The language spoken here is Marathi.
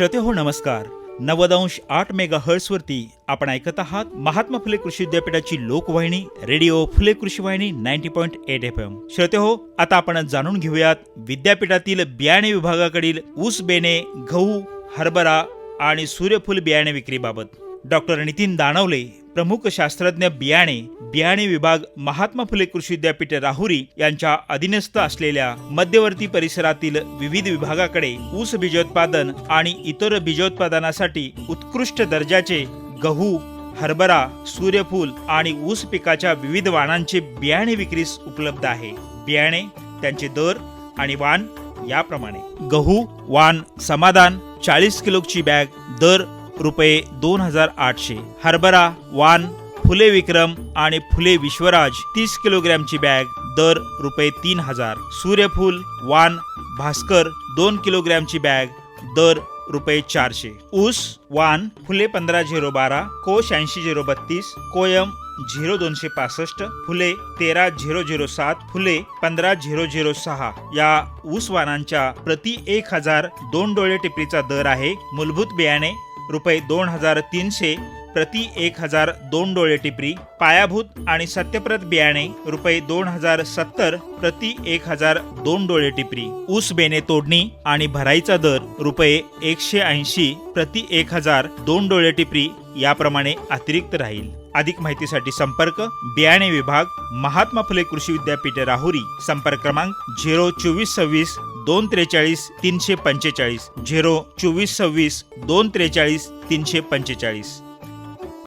श्रोते हो नमस्कार. नव्वदंश आठ मेगा हर्ट्सवरती आपण ऐकत आहात महात्मा फुले कृषी विद्यापीठाची लोकवाहिनी radio Phule Krishi Vahini ninety point eight F M श्रोते हो आता आपण जाणून घेऊयात विद्यापीठातील बियाणे विभागाकडील ऊस बेणे गहू हरभरा आणि सूर्यफूल बियाणे विक्रीबाबत. डॉक्टर नितीन दानवले प्रमुख शास्त्रज्ञ बियाणे बियाणे विभाग महात्मा फुले कृषी विद्यापीठ राहुरी यांच्या अधीनस्थ असलेल्या मध्यवर्ती परिसरातील विविध विभागाकडे ऊस बीजोत्पादन आणि इतर बीजोत्पादनासाठी उत्कृष्ट दर्जाचे गहू हरभरा सूर्यफूल आणि ऊस पिकाच्या विविध वाणांचे बियाणे विक्रीस उपलब्ध आहे. बियाणे त्यांचे दर आणि वाण याप्रमाणे. गहू वाण समाधान चाळीस किलोची बॅग दर रुपये दोन हजार आठशे. हरभरा वान फुले विक्रम आणि फुले विश्वराज तीस किलोग्रॅमची बॅग दर रुपये तीन हजार. सूर्यफूल वान भास्कर दोन किलोग्रॅमची बॅग दर रुपये चारशे. ऊस वान फुले पंधरा झिरो बारा कोश ऐंशी झिरो बत्तीस कोयम झिरो दोनशे पासष्ट फुले तेरा झिरो झिरो सात फुले पंधरा झिरो झिरो सहा. या ऊस वाणांच्या प्रति एक हजार दोन डोळे टिपरीचा दर आहे. मूलभूत बियाणे रुपये दोन हजार तीनशे प्रति एक हजार दोन डोळे टिपरी पायाभूत आणि सत्यप्रत बियाणे रुपये दोन हजार सत्तर प्रति एक हजार दोन डोळे टिपरी. ऊस बेने तोडणी आणि भराईचा दर रुपये एकशे ऐंशी प्रति एक हजार दोन डोळे टिपरी याप्रमाणे अतिरिक्त राहील. अधिक माहितीसाठी संपर्क बियाणे विभाग महात्मा फुले कृषी विद्यापीठ राहुरी. संपर्क क्रमांक झिरो चोवीस सव्वीस दोन त्रेचाळीस तीनशे पंचेचाळीस झिरो चोवीस सव्वीस दोन त्रेचाळीस तीनशे पंचेचाळीस.